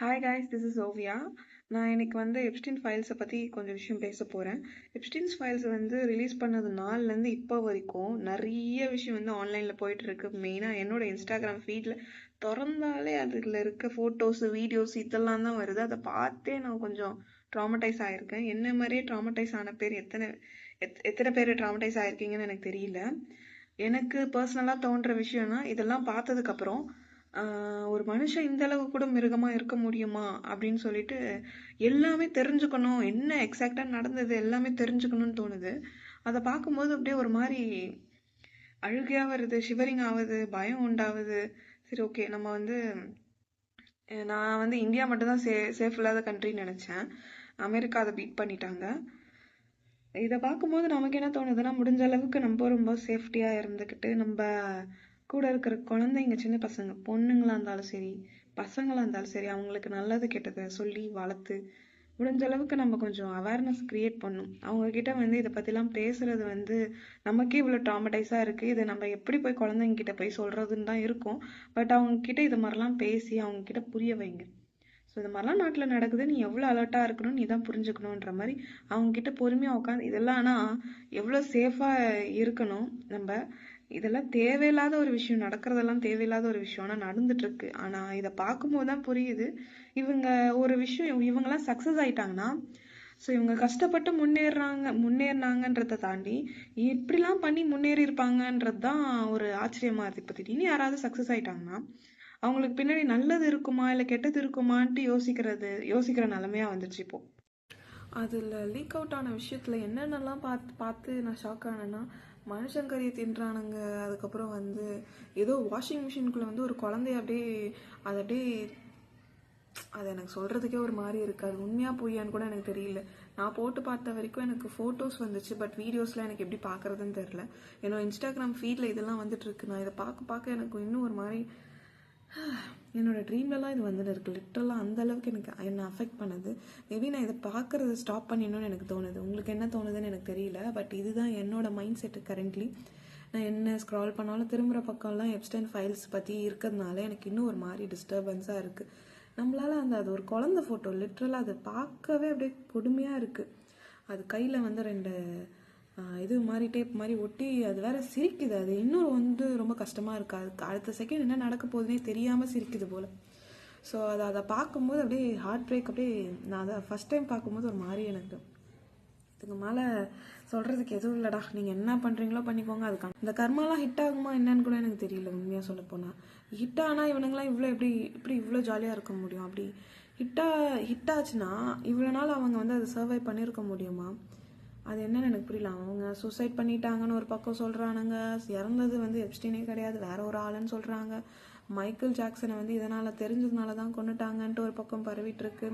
Hi guys this is Oviya நான் இன்னைக்கு வந்து எப்ஸ்டின் ஃபைல்ஸை பற்றி கொஞ்சம் விஷயம் பேச போகிறேன் எப்ஸ்டின்ஸ் ஃபைல்ஸ் வந்து ரிலீஸ் பண்ணது நாள்லேருந்து இப்போ வரைக்கும் நிறைய விஷயம் வந்து ஆன்லைனில் போயிட்டுருக்கு மெயினாக என்னோட இன்ஸ்டாகிராம் ஃபீடில் திறந்தாலே அதில் இருக்க ஃபோட்டோஸு வீடியோஸ் இதெல்லாம் தான் வருது. அதை பார்த்தே நான் கொஞ்சம் ட்ராமடைஸ் ஆகிருக்கேன் என்ன மாதிரியே ட்ராமடைஸ் ஆன பேர் எத்தனை எத் எத்தனை பேர் ட்ராமடைஸ் ஆகிருக்கீங்கன்னு எனக்கு தெரியல. எனக்கு பர்சனலாக தோன்ற விஷயம்னா இதெல்லாம் பார்த்ததுக்கப்புறம் ஒரு மனுஷன் இந்த அளவு கூட மிருகமாக இருக்க முடியுமா அப்படின்னு சொல்லிட்டு எல்லாமே தெரிஞ்சுக்கணும். என்ன எக்ஸாக்டாக நடந்தது எல்லாமே தெரிஞ்சுக்கணும்னு தோணுது. அதை பார்க்கும்போது அப்படியே ஒரு மாதிரி அழுகையாக வருது ஷிவரிங் ஆகுது பயம் உண்டாகுது சரி ஓகே நம்ம வந்து நான் வந்து இந்தியா மட்டும்தான் சே சேஃப் இல்லாத கண்ட்ரின்னு நினச்சேன். அமெரிக்கா அதை பீட் பண்ணிட்டாங்க. இதை பார்க்கும்போது நமக்கு என்ன தோணுதுன்னா முடிஞ்ச அளவுக்கு நம்ம ரொம்ப சேஃப்டியாக இருந்துக்கிட்டு நம்ம கூட இருக்கிற குழந்தைங்க சின்ன பசங்க பொண்ணுங்களா இருந்தாலும் சரி பசங்களா இருந்தாலும் சரி அவங்களுக்கு நல்லது கெட்டதை சொல்லி வளர்த்து முடிஞ்ச அளவுக்கு நம்ம கொஞ்சம் அவேர்னஸ் கிரியேட் பண்ணும். அவங்க கிட்ட வந்து இதை பத்திலாம் பேசுறது வந்து நமக்கே இவ்வளோ ட்ராமடைஸா இருக்கு. இதை நம்ம எப்படி போய் குழந்தைங்க கிட்ட போய் சொல்றதுன்னு தான் இருக்கும். பட் அவங்க கிட்ட இது மாதிரிலாம் பேசி அவங்க கிட்ட புரிய வைங்க. ஸோ இது மாதிரிலாம் நாட்டில் நடக்குது. நீ எவ்வளோ அலர்ட்டாக இருக்கணும் நீ தான் புரிஞ்சுக்கணுன்ற மாதிரி அவங்க கிட்ட பொறுமையாக உட்காந்து இதெல்லாம் ஆனால் எவ்வளோ சேஃபாக இருக்கணும் நம்ம இதெல்லாம் தேவையில்லாத ஒரு விஷயம் நடக்கிறதெல்லாம் தேவையில்லாத ஒரு விஷயம். ஆனால் நடந்துட்டு இருக்கு ஆனால் இதை பார்க்கும்போது தான் புரியுது. இவங்க ஒரு விஷயம் இவங்கெல்லாம் சக்ஸஸ் ஆயிட்டாங்கன்னா ஸோ இவங்க கஷ்டப்பட்டு முன்னேறாங்க முன்னேறினாங்கன்றதை தாண்டி இப்படிலாம் பண்ணி முன்னேறி இருப்பாங்கன்றது தான் ஒரு ஆச்சரியமா இருக்கு. இப்போ திடீர்னு யாராவது சக்ஸஸ் ஆயிட்டாங்கன்னா அவங்களுக்கு பின்னாடி நல்லது இருக்குமா இல்லை கெட்டது இருக்குமான்ட்டு யோசிக்கிறது யோசிக்கிற நிலைமையா வந்துச்சு இப்போ. அதில் லீக் அவுட் ஆன விஷயத்தில் என்னென்னலாம் பார்த்து பார்த்து நான் ஷாக் ஆனேன்னா மனுஷங்கறியை தின்றானுங்க. அதுக்கப்புறம் வந்து ஏதோ வாஷிங் மிஷினுக்குள்ளே வந்து ஒரு குழந்தைய அப்படியே அதை அப்படியே அது எனக்கு சொல்கிறதுக்கே ஒரு மாதிரி இருக்குது அது உண்மையாக பொய்யான்னு கூட எனக்கு தெரியல. நான் போட்டு பார்த்த வரைக்கும் எனக்கு ஃபோட்டோஸ் வந்துச்சு பட் வீடியோஸ்லாம் எனக்கு எப்படி பார்க்குறதுன்னு தெரில என்னோட இன்ஸ்டாகிராம் ஃபீடில் இதெல்லாம் வந்துட்டு இருக்கு. நான் இதை பார்க்க பார்க்க எனக்கு இன்னும் ஒரு மாதிரி என்னோட ட்ரீம்லலாம் இது வந்துட்டு இருக்கு. லிட்டரலாக அந்த அளவுக்கு எனக்கு என்னை அஃபெக்ட் பண்ணுது. மேபி நான் இதை பார்க்கறத ஸ்டாப் பண்ணிடணும்னு எனக்கு தோணுது. உங்களுக்கு என்ன தோணுதுன்னு எனக்கு தெரியல. பட் இதுதான் என்னோட மைண்ட் செட்டு கரண்ட்லி நான் என்ன ஸ்க்ரால் பண்ணாலும் திரும்புகிற பக்கம்லாம் எப்ஸ்டன் ஃபைல்ஸ் பற்றி இருக்கிறதுனால எனக்கு இன்னும் ஒரு மாதிரி டிஸ்டர்பன்ஸாக இருக்குது நம்மளால் அந்த அது ஒரு குழந்த ஃபோட்டோ லிட்ரலாக அதை பார்க்கவே அப்படியே கொடுமையாக இருக்குது அது கையில் வந்து ரெண்டு இது மாதிரி டேப் மாதிரி ஒட்டி அது வேற சிரிக்குது. அது இன்னும் வந்து ரொம்ப கஷ்டமாக இருக்கு. அதுக்கு அடுத்த செகண்ட் என்ன நடக்க போகுதுன்னே தெரியாமல் சிரிக்குது போல. ஸோ அதை அதை பார்க்கும்போது அப்படியே ஹார்ட் பிரேக் அப்படியே நான் அதை ஃபஸ்ட் டைம் பார்க்கும்போது ஒரு மாதிரி எனக்கு. இதுக்கு மேலே சொல்கிறதுக்கு எதுவும் இல்லைடா. நீங்கள் என்ன பண்ணுறீங்களோ பண்ணிக்கோங்க. அதுக்கான இந்த கர்மாலாம் ஹிட் ஆகுமா என்னன்னு கூட எனக்கு தெரியல உண்மையாக சொல்ல போனால் ஹிட் ஆனால் இவனுங்களாம் இவ்வளோ எப்படி இப்படி இவ்வளோ ஜாலியாக இருக்க முடியும்? அப்படி ஹிட்டா ஹிட் ஆச்சுன்னா இவ்வளோ நாள் அவங்க வந்து அதை சர்வை பண்ணியிருக்க முடியுமா? அது என்னன்னு எனக்கு புரியல. அவங்க சூசைட் பண்ணிட்டாங்கன்னு ஒரு பக்கம் சொல்கிறானுங்க இறந்தது வந்து எப்ஸ்டீனே கிடையாது. வேற ஒரு ஆளுன்னு சொல்கிறாங்க மைக்கேல் ஜாக்சனை வந்து இதனால் தெரிஞ்சதுனால தான் கொண்டுட்டாங்கன்ட்டு ஒரு பக்கம் பரவிட்டு இருக்கு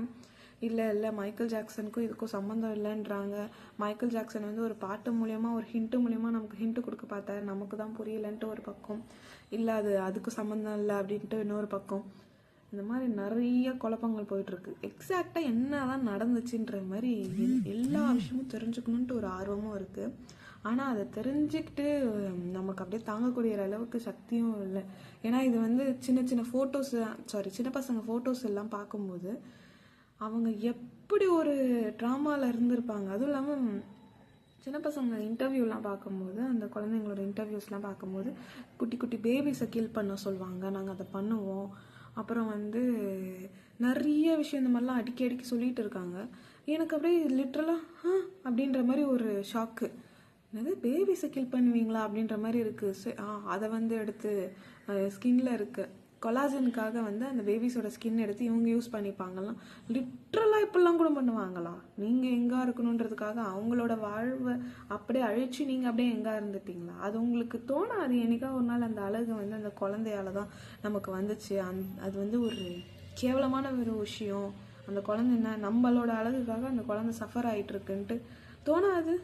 இல்லை இல்லை மைக்கேல் ஜாக்சனுக்கும் இதுக்கும் சம்மந்தம் இல்லைன்றாங்க. மைக்கேல் ஜாக்சன் வந்து ஒரு பாட்டு மூலயமா ஒரு ஹிண்ட்டு மூலயமா நமக்கு ஹிண்ட்டு கொடுக்க பார்த்தாரு. நமக்கு தான் புரியலன்ட்டு ஒரு பக்கம். இல்லை அது அதுக்கு சம்மந்தம் இல்லை அப்படின்ட்டு இன்னொரு பக்கம். இந்த மாதிரி நிறைய குழப்பங்கள் போயிட்டு இருக்கு எக்ஸாக்டா என்னதான் நடந்துச்சுன்ற மாதிரி எல்லா விஷயமும் தெரிஞ்சுக்கணுன்ட்டு ஒரு ஆர்வமும் இருக்கு. ஆனா அதை தெரிஞ்சுக்கிட்டு நமக்கு அப்படியே தாங்கக்கூடிய அளவுக்கு சக்தியும் இல்லை. ஏன்னா இது வந்து சின்ன சின்ன போட்டோஸ் சாரி சின்ன பசங்க போட்டோஸ் எல்லாம் பார்க்கும்போது அவங்க எப்படி ஒரு ட்ராமால இருந்திருப்பாங்க. அதுவும் இல்லாம சின்ன பசங்க இன்டர்வியூலாம் பார்க்கும்போது அந்த குழந்தைங்களோட இன்டர்வியூஸ்லாம் பார்க்கும்போது குட்டி குட்டி பேபிஸை கில் பண்ண சொல்லுவாங்க. நாங்கள் அதை பண்ணுவோம். அப்புறம் வந்து நிறைய விஷயம் இந்த மாதிரிலாம் அடிக்கி அடிக்கி சொல்லிட்டு இருக்காங்க. எனக்கு அப்படியே லிட்ரலாக அப்படின்ற மாதிரி ஒரு ஷாக்கு என்னது பேபிஸை கில் பண்ணுவீங்களா அப்படின்ற மாதிரி இருக்குது சரி, ஆ அதை வந்து எடுத்து ஸ்கின்ல இருக்குது கொலாஜனுக்காக வந்து அந்த பேபிஸோட ஸ்கின் எடுத்து இவங்க யூஸ் பண்ணிப்பாங்கலாம் லிட்ரலாக இப்படிலாம் கூட பண்ணுவாங்களா? நீங்கள் எங்கே இருக்கணுன்றதுக்காக அவங்களோட வாழ்வை அப்படியே அழிச்சு நீங்கள் அப்படியே எங்கே இருந்துட்டீங்களா? அது உங்களுக்கு தோணாது. என்னைக்கா ஒரு நாள் அந்த அழகு வந்து அந்த குழந்தையால தான் நமக்கு வந்துச்சு. அந் அது வந்து ஒரு கேவலமான ஒரு விஷயம். அந்த குழந்தை என்ன? நம்மளோட அழகுக்காக அந்த குழந்தை சஃபர் ஆகிட்டுருக்குன்ட்டு தோணாது.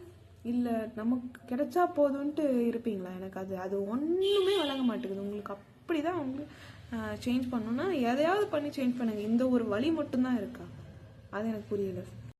இல்லை நமக்கு கிடைச்சா போதும்ன்ட்டு இருப்பீங்களா? எனக்கு அது அது ஒன்றுமே வழங்க மாட்டேங்குது. உங்களுக்கு அப்படிதான் வந்து சேஞ்ச் பண்ணணும்னா எதையாவது பண்ணி சேஞ்ச் பண்ணுங்க. இந்த ஒரு வழி மட்டும்தான் இருக்கா? அது எனக்கு புரியல.